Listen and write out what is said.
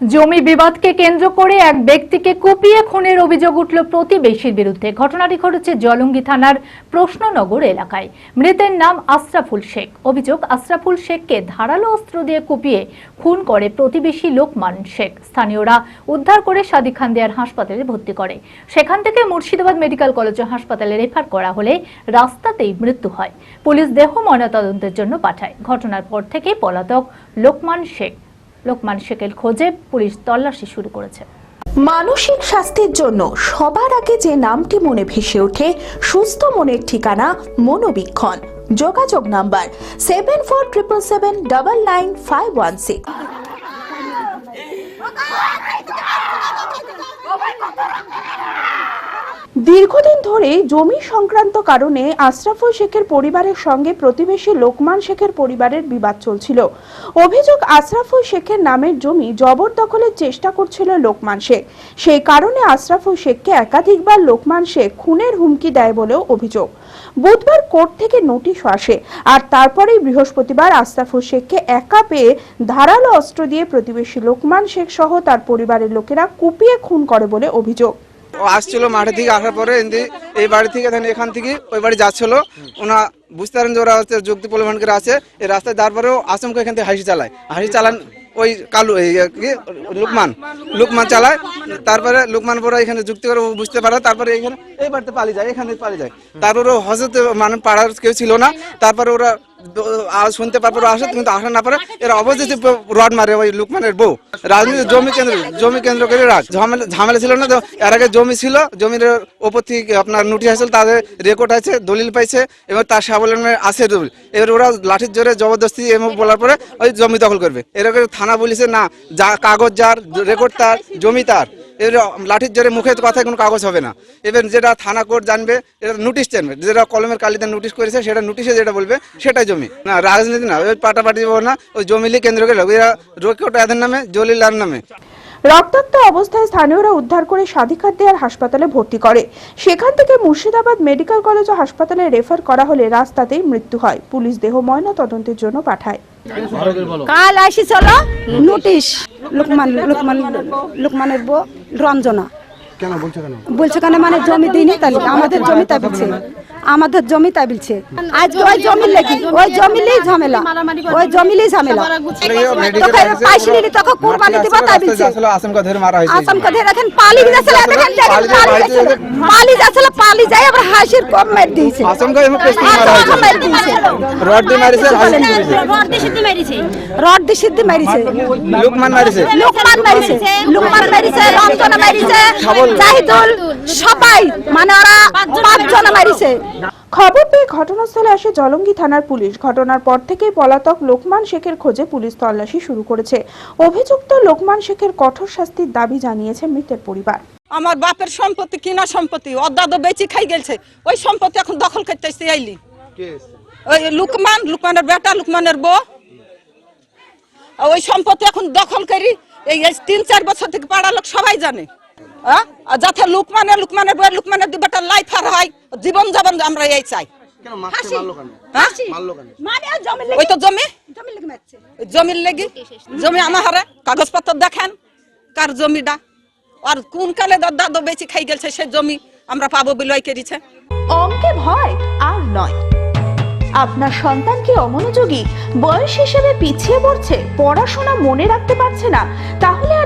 জমি বিবাদকে কেন্দ্র করে এক ব্যক্তিকে কুপিয়ে খুনের অভিযোগ উঠল প্রতিবেশীর বিরুদ্ধে। ঘটনাটি ঘটেছে জলঙ্গি থানার প্রশ্ননগর এলাকায়। মৃতের নাম আশরাফুল শেখ। অভিযোগ, আশরাফুল শেখকে ধারালো অস্ত্র দিয়ে কুপিয়ে খুন করে প্রতিবেশী লোকমান শেখ। স্থানীয়রা উদ্ধার করে সাদিক খান্দিয়ার হাসপাতালে ভর্তি করে। সেখান থেকে মুর্শিদাবাদ মেডিকেল কলেজ হাসপাতালে রেফার করা হলে রাস্তাতেই মৃত্যু হয়। পুলিশ দেহ ময়নাতদন্তের জন্য পাঠায়। ঘটনার পর থেকে পলাতক লোকমান শেখ। লোকমান শেখের খোঁজে পুলিশ তল্লাশি শুরু করেছে। মানসিক স্বাস্থ্যের জন্য সবার আগে যে নামটি মনে ভেসে ওঠে, সুস্থ মনের ঠিকানা মনোবীক্ষণ। যোগাযোগ number seven four triple seven double nine five one six. দীর্ঘদিন ধরে জমি সংক্রান্ত কারণে আশরাফুল শেখের পরিবারের সঙ্গে প্রতিবেশী লোকমান শেখের পরিবারের বিবাদ চলছিল। অভিযোগ, আশরাফুল শেখের নামের জমি জবরদখলের চেষ্টা করছিল লোকমান শেখ। সেই কারণে আশরাফুল শেখকে একাধিকবার লোকমান শেখ খুনের হুমকি দেয় বলেও অভিযোগ। বুধবার কোর্ট থেকে নোটিশ আসে আর তারপরেই বৃহস্পতিবার আশরাফুল শেখকে একা পেয়ে ধারালো অস্ত্র দিয়ে প্রতিবেশী লোকমান শেখ সহ তার পরিবারের লোকেরা কুপিয়ে খুন করে বলে অভিযোগ। ও আসছিল মাঠে থেকে আসার পরে এই বাড়ি থেকে এখান থেকে ওই বাড়ি যাচ্ছিল। ওনা বুঝতে পারেন যে ওরা হচ্ছে যুক্তি পরিবহন করে আছে। এই রাস্তায় তারপরেও আসমকে এখান থেকে হাসি চালায়। হাসি চালান ওই কালু, এই কি? লুকমান। লুকমান চালায়। তারপরে লুকমান পরে এখানে যুক্তি করে বুঝতে পারে। তারপরে এখানে এই বাড়িতে পালিয়ে যায়, এখানে পালিয়ে যায়। তারপরে হজরত মানে পাড়ার কেউ ছিল না। তারপরে ওরা শুনতে পারপর আসে কিন্তু আসা না পারে। এরা অবশেষে রড মারে ওই লুকমানের বউ। রাজনীতি জমি কেন্দ্র জমি কেন্দ্র করে রাজ। ঝামেলা ঝামেলা ছিল না তো এর আগে জমি ছিল জমির ওপর থেকে আপনার নোটিশ আসছিল তাদের রেকর্ড আছে দলিল পাইছে এবং তার স্বাবলম্বী আছে দলিল। এবার ওরা লাঠির জোরে জবরদস্তি এবং বলার পরে ওই জমি দখল করবে। এরকম থানা বলিছে না যা কাগজ যার রেকর্ড তার জমি তার। এর লাঠির জোরে মুখে কথায় কোনো কাগজ হবে না। এবার যেটা থানা কোর্ট জানবে এটা নোটিশ জানবে যেটা কলমের কালিতে নোটিশ করেছে সেটা নোটিশে যেটা বলবে সেটাই জমি। না রাজনীতি না ওই পাটাপাটি না ওই জমিলি কেন্দ্র করে। এরা রোকেট এদের নামে জলিলার নামে। রক্তাক্ত অবস্থায় স্থানীয়রা উদ্ধার করে সাদিকার দেয়ার হাসপাতালে ভর্তি করে। সেখান থেকে মুর্শিদাবাদ মেডিকেল কলেজ ও হাসপাতালে রেফার করা হলে রাস্তাতেই মৃত্যু হয়। পুলিশ দেহ ময়না তদন্তের জন্য পাঠায়। কাল আসিছিল নোটিশ লোকমান লোকমান লোকমানের বউ। রঞ্জনা। কেন বলছো কেন? বলছে কেন মানে জমি দিইনি তাহলে? আমাদের জমি তাই বলছে আমাদের জমি তাই বলছে। আজকে ওই জমি লেগে ওই জমিলেই ঝামেলা ওই জমিলেই ঝামেলা। তোকে পাইছি নিলি তোকে কুরবানি দিবা তাই বলছে। আসলে আসমকা ধরে মারা হয়েছে। আসামকে ধরে রাখেন পালি যাচ্ছিল দেখেন দেখেন পালি যাচ্ছিল পালি যাই আবার হাসির কম মেরে দিয়েছে। আসমকা এমন পেস্টিং মারা দিয়েছে। রড দিয়ে মারিছে আর হাসি দিয়েছে রড দিয়ে সিদ্ধি মেরেছে। লুকমান মারিছে। লোকমান মারিছে। লোকমান মারিছে রঞ্জন মারিছে জাহিদুল সবাই মানে ওরা পাঁচজন মারিছে। খবর পেয়ে ঘটনাস্থলে আসে জলঙ্গি থানার পুলিশ। ঘটনার পর থেকেই পলাতক লোকমান শেখের খোঁজে পুলিশ তল্লাশি শুরু করেছে। অভিযুক্ত লোকমান শেখের কঠোর শাস্তির দাবি জানিয়েছে মৃতের পরিবার। আমার বাপের সম্পত্তি কিনা সম্পত্তি? অদাদো বেচি খাই গেছে ওই সম্পত্তি এখন দখল করতে এসে আইলি ওই লুকমান লুকমানের বেটা লুকমানের বউ। আর ওই সম্পত্তি এখন দখল করি এই এই তিন চার বছর থেকে পাড়া লোক সবাই জানে। হ্যাঁ? আর যাতে লুকমানের লুকমানের বউ লুকমানের দুই বেটা লাইফ আর হয় জীবন যাবন আমরা এই চাই। হ্যাঁ? মানে জমি ওই তো জমি। জমি লেগে মারছে। ওই জমির লেগে। জমি আমার হারে কাগজপত্র দেখেন। কার জমিটা? আর কোন কালে দাদা বেচি খাই গেছে সে জমি আমরা পাবো বিলয় করেছে অঙ্কে ভয় আর নয়। আপনার সন্তান কি অমনোযোগী? বয়স হিসেবে পিছিয়ে পড়ছে পড়াশোনা মনে রাখতে পারছে না তাহলে আর